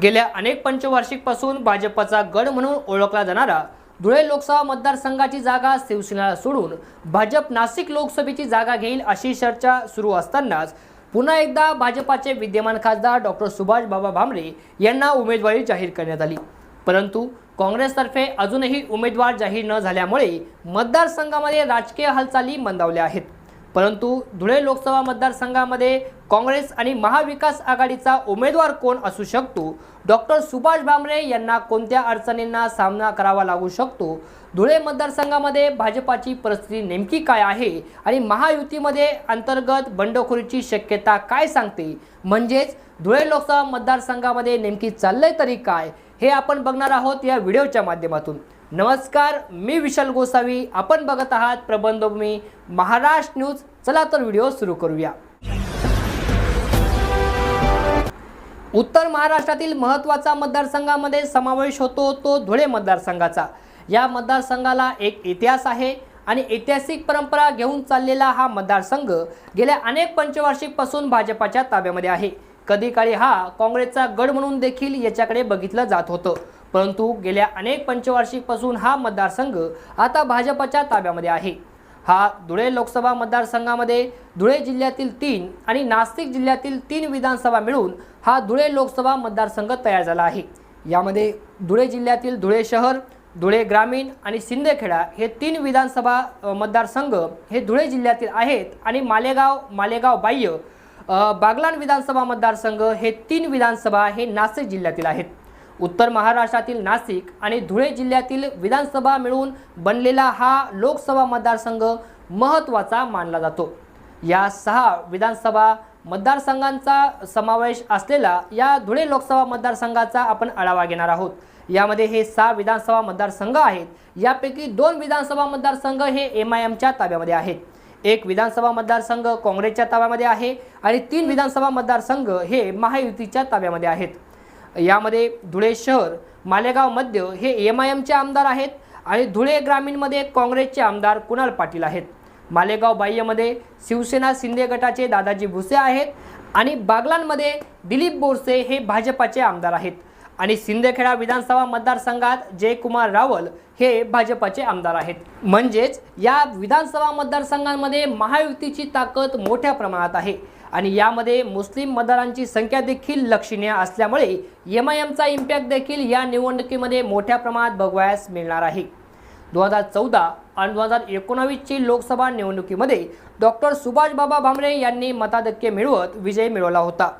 गेल्या अनेक पंचवार्षिकपासून भाजपचा गड म्हणून ओळखला जाणारा धुळे लोकसभा मतदारसंघाची जागा शिवसेनेला सोडून भाजप नाशिक लोकसभेची जागा घेईल अशी चर्चा सुरू असतानाच पुन्हा एकदा भाजपाचे विद्यमान खासदार डॉक्टर सुभाष बाबा भामरे यांना उमेदवारी जाहीर करण्यात आली. परंतु काँग्रेसतर्फे अजूनही उमेदवार जाहीर न झाल्यामुळे मतदारसंघामध्ये राजकीय हालचाली मंदावल्या आहेत. परंतु धुळे लोकसभा मतदारसंघामध्ये काँग्रेस आणि महाविकास आघाडीचा उमेदवार कोण असू शकतो? डॉक्टर सुभाष भामरे यांना कोणत्या अडचणींना सामना करावा लागू शकतो? धुळे मतदारसंघामध्ये भाजपाची परिस्थिती नेमकी काय आहे? आणि महायुतीमध्ये अंतर्गत बंडखोरीची शक्यता काय सांगते? म्हणजेच धुळे लोकसभा मतदारसंघामध्ये नेमकी चाललंय तरी काय? हे आपण बघणार आहोत या व्हिडिओच्या माध्यमातून. नमस्कार मी विशाल गोसावी. आपण बघत आहात प्रबंधभूमी महाराष्ट्र न्यूज चला तर व्हिडिओ सुरू करूया. उत्तर महाराष्ट्रातील महत्त्वाचा मतदारसंघामध्ये समावेश होतो तो धुळे मतदारसंघाचा. या मतदारसंघाला एक इतिहास आहे आणि ऐतिहासिक परंपरा घेऊन चाललेला हा मतदारसंघ गेल्या अनेक पंचवार्षिकपासून भाजपाच्या ताब्यामध्ये आहे. कधी काळी हा काँग्रेसचा गड म्हणून देखील याच्याकडे बघितलं जात होतं. परंतु गेल्या अनेक पंचवार्षिकपासून हा मतदारसंघ आता भाजपच्या ताब्यामध्ये आहे. हा धुळे लोकसभा मतदारसंघामध्ये धुळे जिल्ह्यातील तीन आणि नाशिक जिल्ह्यातील तीन विधानसभा मिळून हा धुळे लोकसभा मतदारसंघ तयार झाला आहे. यामध्ये धुळे जिल्ह्यातील धुळे शहर धुळे ग्रामीण आणि शिंदेखेडा हे तीन विधानसभा मतदारसंघ हे धुळे जिल्ह्यातील आहेत आणि मालेगाव मालेगाव बाह्य बागलाण विधानसभा मतदारसंघ हे तीन विधानसभा हे नाशिक जिल्ह्यातील आहेत. उत्तर महाराष्ट्रातील नाशिक आणि धुळे जिल्ह्यातील विधानसभा मिळून बनलेला हा लोकसभा मतदारसंघ महत्त्वाचा मानला जातो. या सहा विधानसभा मतदारसंघांचा समावेश असलेला या धुळे लोकसभा मतदारसंघाचा आपण आढावा घेणार आहोत. यामध्ये हे सहा विधानसभा मतदारसंघ आहेत. यापैकी दोन विधानसभा मतदारसंघ हे एम आय एमच्या ताब्यामध्ये आहेत. एक विधानसभा मतदारसंघ काँग्रेसच्या ताब्यामध्ये आहे आणि तीन विधानसभा मतदारसंघ हे महायुतीच्या ताब्यामध्ये आहेत. यामध्ये धुळे शहर मालेगाव मध्य हे एम आय एमचे आमदार आहेत आणि धुळे ग्रामीणमध्ये काँग्रेसचे आमदार कुणाल पाटील आहेत. मालेगाव बाह्यमध्ये शिवसेना शिंदे गटाचे दादाजी भुसे आहेत आणि बागलांमध्ये दिलीप बोरसे हे भाजपाचे आमदार आहेत. आणि सिंदेखेडा विधानसभा मतदारसंघात जयकुमार रावल हे भाजपाचे आमदार आहेत. म्हणजेच या विधानसभा मतदारसंघांमध्ये महायुतीची ताकद मोठ्या प्रमाणात आहे. आणि यामध्ये मुस्लिम मतदारांची संख्या देखील लक्षणीय असल्यामुळे एम आय एमचा इम्पॅक्ट देखील या निवडणुकीमध्ये मोठ्या प्रमाणात बघवायस मिळणार आहे. दोन हजार चौदा आणि दोन हजार एकोणावीसची लोकसभा निवडणुकीमध्ये डॉक्टर सुभाषबाबा भामरे यांनी मताधिक्य मिळवत विजय मिळवला होता.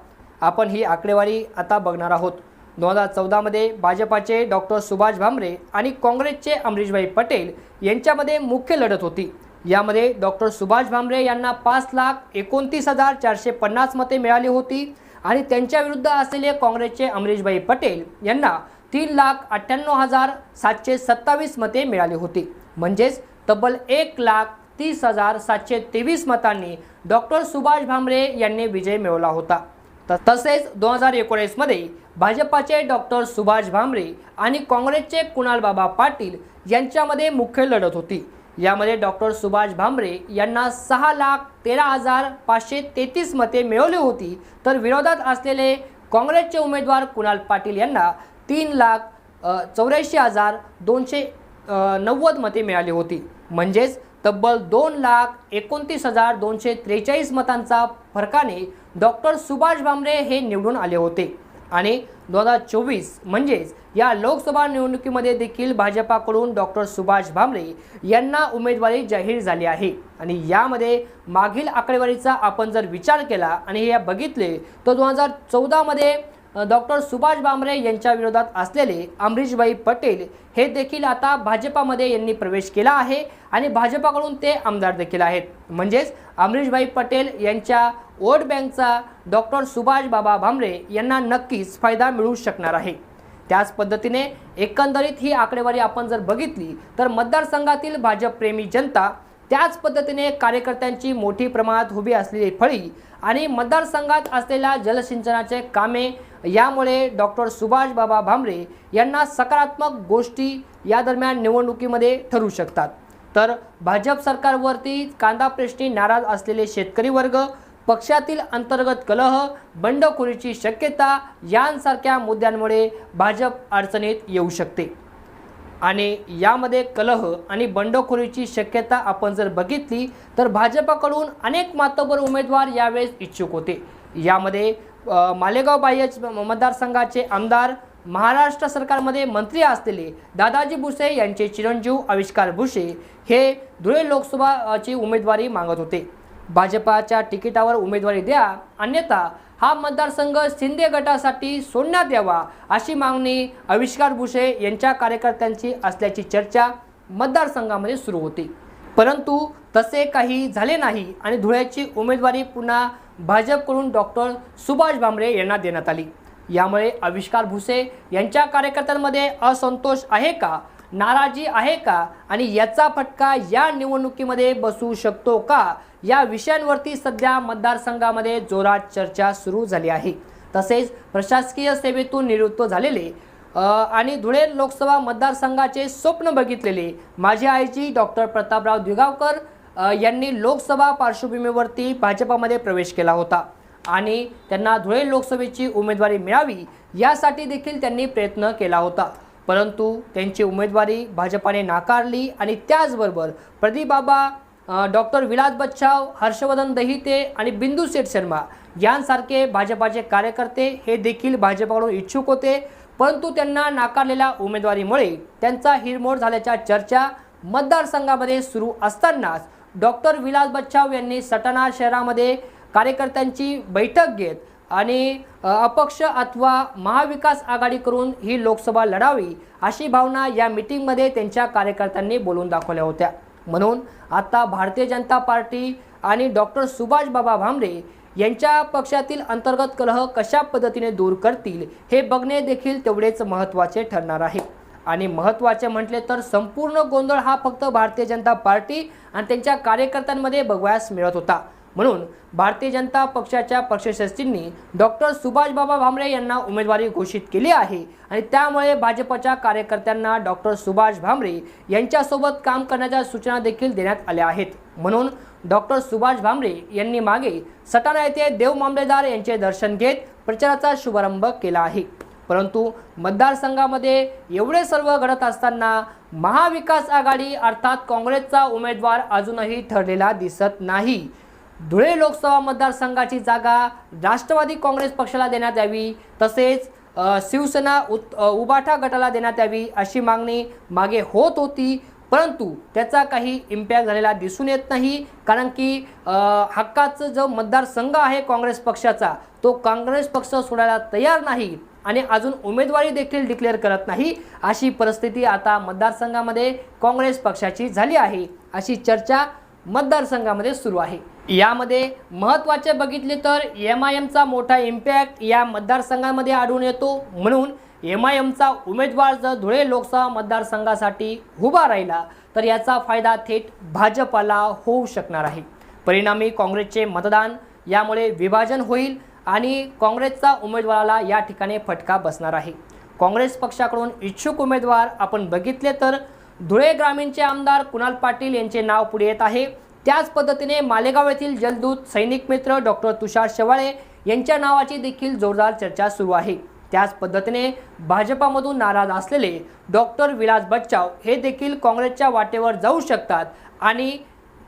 आपण ही आकडेवारी आता बघणार आहोत. दोन हजार चौदामध्ये भाजपाचे डॉक्टर सुभाष भामरे आणि काँग्रेसचे अमरीशभाई पटेल यांच्यामध्ये मुख्य लढत होती. यामध्ये डॉक्टर सुभाष भामरे यांना पाच लाख एकोणतीस हजार चारशे पन्नास मते मिळाली होती आणि त्यांच्या विरुद्ध असलेले काँग्रेसचे अमरीशभाई पटेल यांना तीन लाख अठ्ठ्याण्णव हजार सातशे सत्तावीस मते मिळाली होती. म्हणजेच तब्बल एक लाख तीस हजार सातशे तेवीस मतांनी डॉक्टर सुभाष भामरे यांनी विजय मिळवला होता. त- तसेच दोन हजार एकोणीसमध्ये भाजपाचे डॉक्टर सुभाष भामरे आणि काँग्रेसचे कुणाल बाबा पाटील यांच्यामध्ये मुख्य लढत होती. यामध्ये डॉक्टर सुभाष भांबरे यांना सहा लाख तेरा हजार पाचशे तेहतीस मते मिळवली होती. तर विरोधात असलेले काँग्रेसचे उमेदवार कुणाल पाटील यांना तीन लाख चौऱ्याऐंशी हजार दोनशे नव्वद मते मिळाली होती. म्हणजेच तब्बल दोन लाख एकोणतीस हजार दोनशे त्रेचाळीस मतांचा फरकाने डॉक्टर सुभाष भामरे हे निवडून आले होते. आणि दोन हजार चोवीस म्हणजेच या लोकसभा निवडणुकीमध्ये देखील भाजपाकडून डॉक्टर सुभाष भामरे यांना उमेदवारी जाहीर झाली आहे. आणि यामध्ये मागील आकडेवारीचा आपण जर विचार केला आणि हे बघितले तर दोन हजार चौदामध्ये डॉक्टर सुभाष भामरे यांच्या विरोधात असलेले अमरीशभाई पटेल हे देखील आता भाजपामध्ये यांनी प्रवेश केला आहे आणि भाजपाकडून ते आमदार देखील आहेत. म्हणजेच अमरीशभाई पटेल यांच्या वोट बँकचा डॉक्टर सुभाष बाबा भामरे यांना नक्कीच फायदा मिळू शकणार आहे. त्याच पद्धतीने एकंदरीत ही आकडेवारी आपण जर बघितली तर मतदारसंघातील भाजपप्रेमी जनता त्याच पद्धतीने कार्यकर्त्यांची मोठी प्रमाणात उभी असलेली फळी आणि मतदारसंघात असलेल्या जलसिंचनाचे कामे यामुळे डॉक्टर सुभाष बाबा भामरे यांना सकारात्मक गोष्टी या दरम्यान निवडणुकीमध्ये ठरू शकतात. तर भाजप सरकारवरती कांदाप्रेष्टी नाराज असलेले शेतकरी वर्ग पक्षातील अंतर्गत कलह बंडखोरीची शक्यता यांसारख्या मुद्द्यांमुळे भाजप अडचणीत येऊ शकते. आणि यामध्ये कलह आणि बंडखोरीची शक्यता आपण जर बघितली तर भाजपाकडून अनेक मातोबर उमेदवार यावेळेस इच्छुक होते. यामध्ये मालेगाव बाह्य मतदारसंघाचे आमदार महाराष्ट्र सरकारमध्ये मंत्री असलेले दादाजी भुसे यांचे चिरंजीव आविष्कार भुसे हे धुळे लोकसभाची उमेदवारी मागत होते. भाजपाच्या तिकिटावर उमेदवारी द्या अन्यथा हा मतदारसंघ शिंदे गटासाठी सोडण्यात यावा अशी मागणी आविष्कार भुसे यांच्या कार्यकर्त्यांची असल्याची चर्चा मतदारसंघामध्ये सुरू होती. परंतु तसे काही झाले नाही आणि धुळ्याची उमेदवारी पुन्हा भाजपकडून डॉक्टर सुभाष भामरे यांना देण्यात आली. यामुळे आविष्कार भुसे यांच्या कार्यकर्त्यांमध्ये असंतोष आहे का? नाराजी आहे का? आणि याचा फटका या निवडणुकीमध्ये बसू शकतो का? या विषयांवरती सध्या मतदारसंघामध्ये जोरात चर्चा सुरू झाली आहे. तसेच प्रशासकीय सेवेतून निवृत्त झालेले आणि धुळे लोकसभा मतदारसंघाचे स्वप्न बघितलेले माझी आईजी डॉक्टर प्रतापराव दिगावकर यांनी लोकसभा पार्श्वभूमीवरती भाजपामध्ये प्रवेश केला होता. आणि त्यांना धुळे लोकसभेची उमेदवारी मिळावी यासाठी देखील त्यांनी प्रयत्न केला होता. परंतु त्यांची उमेदवारी भाजपाने नाकारली आणि त्याचबरोबर प्रदीपबाबा डॉक्टर विलास बच्छाव हर्षवर्धन दहिते आणि बिंदू सेठ शर्मा यांसारखे भाजपाचे कार्यकर्ते हे देखील भाजपाकडून इच्छुक होते. परंतु त्यांना नाकारलेल्या उमेदवारीमुळे त्यांचा हिरमोड झाल्याच्या चर्चा मतदारसंघामध्ये सुरू असतानाच डॉक्टर विलास बच्छाव यांनी सटाणा शहरामध्ये कार्यकर्त्यांची बैठक घेत आणि अपक्ष अथवा महाविकास आघाडी करून ही लोकसभा लढावी अशी भावना या मिटिंगमध्ये त्यांच्या कार्यकर्त्यांनी बोलून दाखवल्या होत्या. म्हणून आता भारतीय जनता पार्टी आणि डॉक्टर सुभाष बाबा भामरे यांच्या पक्षातील अंतर्गत कलह कशा पद्धतीने दूर करतील हे बघणे देखील तेवढेच महत्त्वाचे ठरणार आहे. आणि महत्त्वाचे म्हटले तर संपूर्ण गोंधळ हा फक्त भारतीय जनता पार्टी आणि त्यांच्या कार्यकर्त्यांमध्ये बघवायस मिळत होता. म्हणून भारतीय जनता पक्षाच्या पक्षश्रेष्ठींनी डॉक्टर सुभाषबाबा भामरे यांना उमेदवारी घोषित केली आहे. आणि त्यामुळे भाजपच्या कार्यकर्त्यांना डॉक्टर सुभाष भामरे यांच्यासोबत काम करण्याच्या सूचना देखील देण्यात आल्या आहेत. म्हणून डॉक्टर सुभाष भामरे यांनी मागे सटाणा येथे देव मामलेदार यांचे दर्शन घेत प्रचाराचा शुभारंभ केला आहे. परंतु मतदारसंघामध्ये एवढे सर्व घडत असताना महाविकास आघाडी अर्थात काँग्रेसचा उमेदवार अजूनही ठरलेला दिसत नाही. धुळे लोकसभा मतदारसंघाची जागा राष्ट्रवादी काँग्रेस पक्षाला देण्यात यावी तसेच शिवसेना उत उबाठा गटाला देण्यात यावी अशी मागणी मागे होत होती परंतु त्याचा काही इम्पॅक्ट झालेला दिसून येत नाही कारण की हक्काचं जो मतदारसंघ आहे काँग्रेस पक्षाचा तो काँग्रेस पक्ष सोडायला तयार नाही आणि अजून उमेदवारी देखील डिक्लेअर करत नाही अशी परिस्थिती आता मतदारसंघामध्ये काँग्रेस पक्षाची झाली आहे अशी चर्चा मतदारसंघामध्ये सुरू आहे. यामध्ये महत्त्वाचे बघितले तर एम आय एमचा मोठा इम्पॅक्ट या मतदारसंघामध्ये आढळून येतो. म्हणून एम आय एमचा उमेदवार जर धुळे लोकसभा मतदारसंघासाठी उभा राहिला तर याचा फायदा थेट भाजपाला होऊ शकणार आहे. परिणामी काँग्रेसचे मतदान यामुळे विभाजन होईल आणि काँग्रेसचा उमेदवाराला या ठिकाणी फटका बसणार आहे. काँग्रेस पक्षाकडून इच्छुक उमेदवार आपण बघितले तर धुळे ग्रामीणचे आमदार कुणाल पाटील यांचे नाव पुढे येत आहे. त्याच पद्धतीने मालेगाव येथील जलदूत सैनिक मित्र डॉक्टर तुषार शेवाळे यांच्या नावाची देखील जोरदार चर्चा सुरू आहे. त्याच पद्धतीने भाजपामधून नाराज असलेले डॉक्टर विलास बच्चाव हे देखील काँग्रेसच्या वाटेवर जाऊ शकतात आणि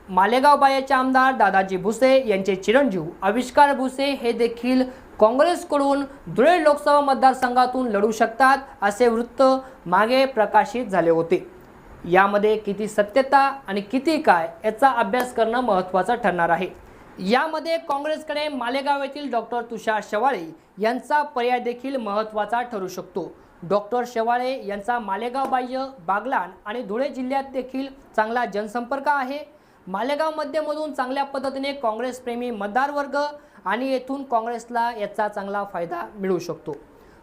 मालेगाव बायाचे आमदार दादाजी भुसे यांचे चिरंजीव आविष्कार भुसे हे देखील काँग्रेसकडून धुळे लोकसभा मतदारसंघातून लढू शकतात असे वृत्त मागे प्रकाशित झाले होते. यामध्ये किती सत्यता आणि किती काय याचा अभ्यास करणं महत्त्वाचं ठरणार आहे. यामध्ये काँग्रेसकडे मालेगाव येथील डॉक्टर तुषार शेवाळे यांचा पर्याय देखील महत्त्वाचा ठरू शकतो. डॉक्टर शेवाळे यांचा मालेगाव बाह्य बागलाण आणि धुळे जिल्ह्यात देखील चांगला जनसंपर्क आहे. मालेगाव मध्यमधून चांगल्या पद्धतीने काँग्रेसप्रेमी मतदार वर्ग आणि येथून काँग्रेसला याचा चांगला फायदा मिळू शकतो.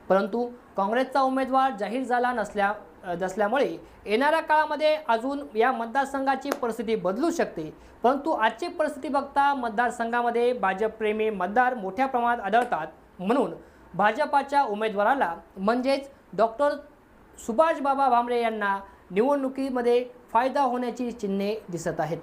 परंतु काँग्रेसचा उमेदवार जाहीर झाला नसल्या नसल्यामुळे येणाऱ्या काळामध्ये अजून या मतदारसंघाची परिस्थिती बदलू शकते. परंतु आजची परिस्थिती बघता मतदारसंघामध्ये भाजपप्रेमी मतदार मोठ्या प्रमाणात आढळतात. म्हणून भाजपाच्या उमेदवाराला म्हणजेच डॉक्टर सुभाषबाबा भामरे यांना निवडणुकीमध्ये फायदा होण्याची चिन्हे दिसत आहेत.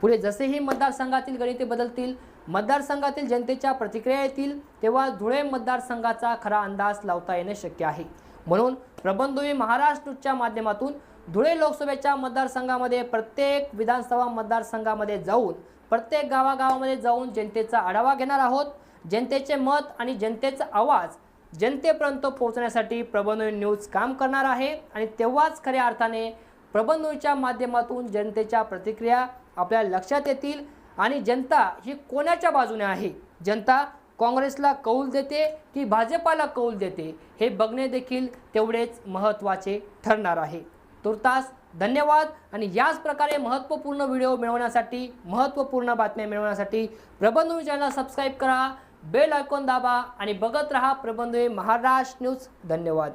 पुढे जसेही मतदारसंघातील गणिते बदलतील मतदारसंघातील जनतेच्या प्रतिक्रिया येतील तेव्हा धुळे मतदारसंघाचा खरा अंदाज लावता येणे शक्य आहे. म्हणून प्रबंधुवी महाराष्ट्रच्या माध्यमातून धुळे लोकसभेच्या मतदारसंघामध्ये प्रत्येक विधानसभा मतदारसंघामध्ये जाऊन प्रत्येक गावागावामध्ये जाऊन जनतेचा आढावा घेणार आहोत. जनतेचे मत आणि जनतेचा आवाज जनतेपर्यंत पोहोचण्यासाठी प्रबंधवी न्यूज काम करणार आहे. आणि तेव्हाच खऱ्या अर्थाने प्रबंधवीच्या माध्यमातून जनतेच्या प्रतिक्रिया आपल्या लक्षात येतील. आणि जनता ही कोणाच्या बाजूने आहे? जनता काँग्रेसला कौल देते की भाजपाला कौल देते हे बघणे देखील तेवढेच महत्त्वाचे ठरणार आहे. तुर्तास धन्यवाद आणि याच प्रकारे महत्त्वपूर्ण व्हिडिओ मिळवण्यासाठी महत्त्वपूर्ण बातम्या मिळवण्यासाठी प्रबंधवी चॅनल सबस्क्राईब करा बेल आयकॉन दाबा आणि बघत रहा प्रबंधवी महाराष्ट्र न्यूज. धन्यवाद.